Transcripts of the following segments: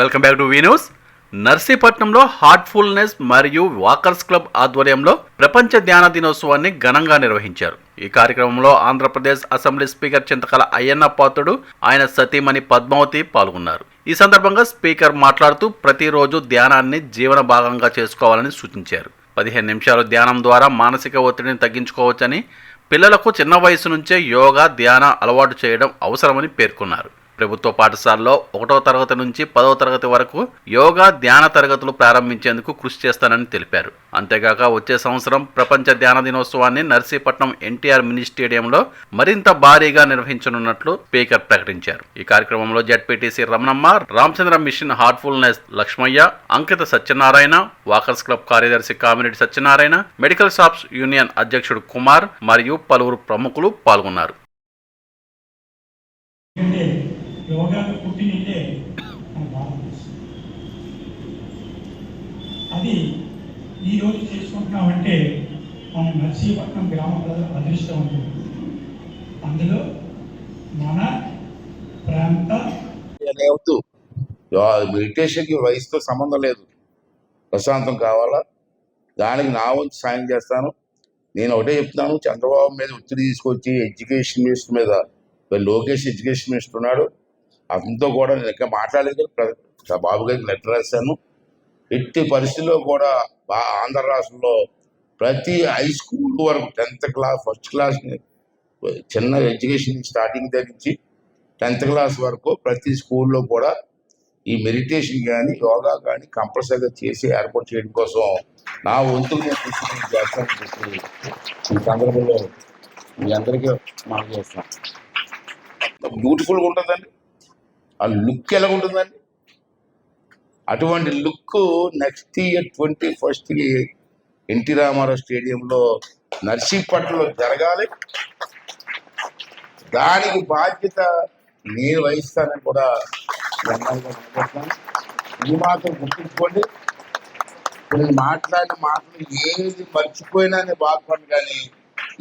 Welcome back to V news నర్సీపట్నంలో Heartfulness మరియు walkers club ఆధ్వర్యంలో ప్రపంచ ధ్యాన దినోత్సవాన్ని ఘనంగా నిర్వహించారు. ఈ కార్యక్రమంలో ఆంధ్రప్రదేశ్ అసెంబ్లీ స్పీకర్ చింతకల అయ్యన్న పాత్రుడు ఆయన సతీమణి పద్మావతి పాల్గొన్నారు. ఈ సందర్భంగా స్పీకర్ మాట్లాడుతూ ప్రతిరోజు ధ్యానాన్ని జీవన భాగంగా చేసుకోవాలని సూచించారు. పదిహేను నిమిషాలు ధ్యానం ద్వారా మానసిక ఒత్తిడిని తగ్గించుకోవచ్చని పిల్లలకు చిన్న వయసు నుంచే యోగా ధ్యాన అలవాటు చేయడం అవసరమని పేర్కొన్నారు. ప్రభుత్వ పాఠశాలలో ఒకటో తరగతి నుంచి పదవ తరగతి వరకు యోగా ధ్యాన తరగతులు ప్రారంభించేందుకు కృషి చేస్తానని తెలిపారు. అంతేగాక వచ్చే సంవత్సరం ప్రపంచ ధ్యాన దినోత్సవాన్ని నర్సీపట్నం ఎన్టీఆర్ మినీ స్టేడియంలో మరింత భారీగా నిర్వహించనున్నట్లు స్పీకర్ ప్రకటించారు. ఈ కార్యక్రమంలో ZPTC Ramanamma Ramachandra mission Heartfulness Lakshmaiah Ankitha Satyanarayana walkers club కార్యదర్శి Kamireddy Satyanarayana medical shops union అధ్యక్షుడు కుమార్ మరియు పలువురు ప్రముఖులు పాల్గొన్నారు. పుట్టినింటే మన భారతదేశం అది ఈరోజు చేసుకుంటున్నామంటే మన నర్సీపట్నం గ్రామ ప్రజల అదృష్టవంతులు అందులో మన ప్రాంత వద్దు. మెడిటేషన్కి వయసుతో సంబంధం లేదు. ప్రశాంతం కావాలా? దానికి నా వంతు సాయం చేస్తాను. నేను ఒకటే చెప్తున్నాను చంద్రబాబు మీద ఒత్తిడి తీసుకొచ్చి ఎడ్యుకేషన్ మినిస్టర్ మీద లోకేష్ ఎడ్యుకేషన్ మినిస్టర్ ఉన్నాడు. అంతా కూడా నేను ఇంకా మాట్లాడలేదు. బాబు గారికి లెటర్ రాశాను. ఎట్టి పరిస్థితుల్లో కూడా బా ఆంధ్ర రాష్ట్రంలో ప్రతి హై స్కూల్ వరకు టెన్త్ క్లాస్ ఫస్ట్ క్లాస్ చిన్న ఎడ్యుకేషన్ స్టార్టింగ్ దగ్గర నుంచి టెన్త్ క్లాస్ వరకు ప్రతి స్కూల్లో కూడా ఈ మెడిటేషన్ కానీ యోగా కానీ కంపల్సరీగా చేసి ఏర్పాటు చేయడం కోసం నా వంతు నేను కృషి చేస్తానని చెప్పి ఈ సందర్భంలో మీ అందరికీ మనం చేస్తాం. బ్యూటిఫుల్గా ఉంటుందండి. ఆ లుక్ ఎలా ఉంటుందండి అటువంటి లుక్ నెక్స్ట్ ఇయర్ ట్వంటీ ఫస్ట్కి ఎన్టీ రామారావు స్టేడియంలో నర్సీపట్నంలో జరగాలి. దానికి బాధ్యత నేను వహిస్తానని కూడా ఈ ఇది మాత్రం గుర్తుంచుకోండి. నేను మాట్లాడిన మాటలు ఏది మర్చిపోయినా నేను బాధపడి కానీ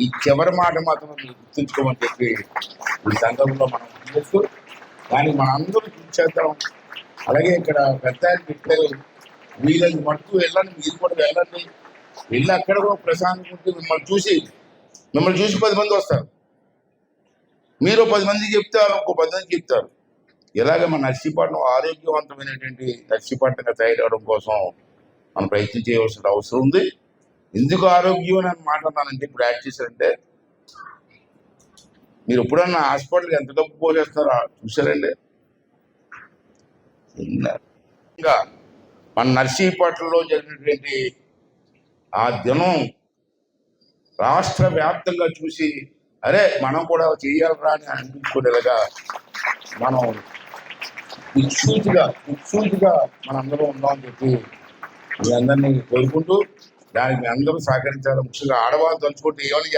ఈ చివరి మాట మాత్రం గుర్తుంచుకోమని చెప్పి ఈ సందర్భంలో మనం చేస్తూ దాన్ని మన అందరూ చూసేద్దాం అలాగే ఇక్కడ పెద్ద పెట్టారు వీళ్ళని మట్టుకు వెళ్ళండి మీరు కూడా వెళ్ళండి. వెళ్ళి అక్కడ కూడా ప్రశాంతంగా ఉంటే మిమ్మల్ని చూసి మిమ్మల్ని చూసి పది మంది వస్తారు. మీరు పది మందికి చెప్తారు ఇంకో పది మందికి చెప్తారు. ఇలాగ మన నర్సీపట్నం ఆరోగ్యవంతమైనటువంటి నర్సీపట్నంగా తయారవడం కోసం మనం ప్రయత్నం చేయవలసిన అవసరం ఉంది. ఎందుకు ఆరోగ్యం అని మాట్లాడానంటే ఇప్పుడు యాడ్ చేశారంటే మీరు ఎప్పుడన్నా హాస్పిటల్కి ఎంత డబ్బు పోసేస్తారా చూసారండి ఇంకా మన నర్సీపట్నంలో జరిగినటువంటి ఆ దినం రాష్ట్ర వ్యాప్తంగా చూసి అరే మనం కూడా చేయాలరా అని అనిపించుకునేలాగా మనం దిక్సూచిగా దిక్సూచిగా మనందరం ఉందామని చెప్పి మీ అందరినీ కోరుకుంటూ దానికి మీ అందరూ సహకరించాలి. ముఖ్యంగా ఆడవాళ్ళు తలుచుకుంటే ఏమని